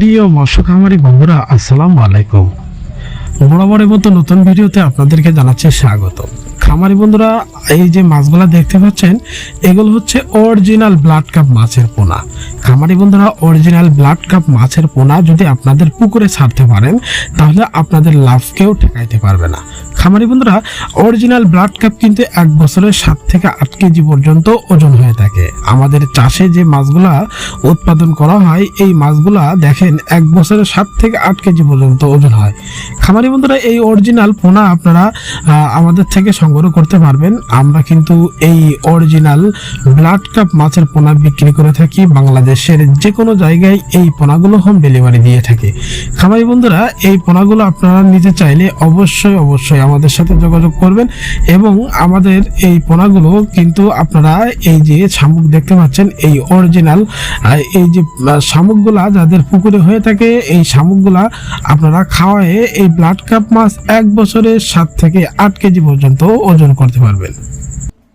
প্রিয় মৎস্য খামারি বন্ধুরা, আসসালাম আলাইকুম। বরাবরের মতো নতুন ভিডিওতে আপনাদেরকে জানাচ্ছি স্বাগত। খামারি বন্ধুরা, এই যে মাছগুলো দেখতে পাচ্ছেন, এগুলো হচ্ছে অরিজিনাল ব্লাড কাপ মাছের পোনা। খামারি বন্ধুরা অরিজিনাল ব্লাড কাপ মাছের পোনা যদি আপনাদের পুকুরে ছাড়তে পারেন, তাহলে আপনাদের লাভকেও ঠেকাইতে পারবে না। খামারি বন্ধুরা অরিজিনাল ব্লাড কাপ কিন্তু এক বছরের সাত থেকে আট কেজি পর্যন্ত ওজন হয়ে থাকে। আমাদের চাষে যে মাছগুলা উৎপাদন করা হয়, এই মাছগুলা দেখেন এক বছরের সাত থেকে আট কেজি পর্যন্ত ওজন হয়। খামারি বন্ধুরা, এই অরিজিনাল পোনা আপনারা আমাদের থেকে সংগ্রহ করতে পারবেন। আমরা কিন্তু এই অরিজিনাল ব্লাড কাপ মাছের পোনা বিক্রি করে থাকি বাংলাদেশের যে কোনো জায়গায় এই পোনাগুলো হোম ডেলিভারি দিয়ে থাকি। খামারি বন্ধুরা, এই পোনাগুলো আপনারা নিতে চাইলে অবশ্যই অবশ্যই আমাদের সাথে যোগাযোগ করবেন এবং আমাদের এই পোনাগুলো কিন্তু আপনারা এই যে শামুক দেখতে পাচ্ছেন, এই অরিজিনাল এই যে শামুকগুলা যাদের পুকুরে হয়ে থাকে, এই শামুকগুলা আপনারা খাওয়ায়ে এই ব্লাড কাপ মাছ এক বছরে সাত থেকে আট কেজি পর্যন্ত ওজন করতে পারবেন।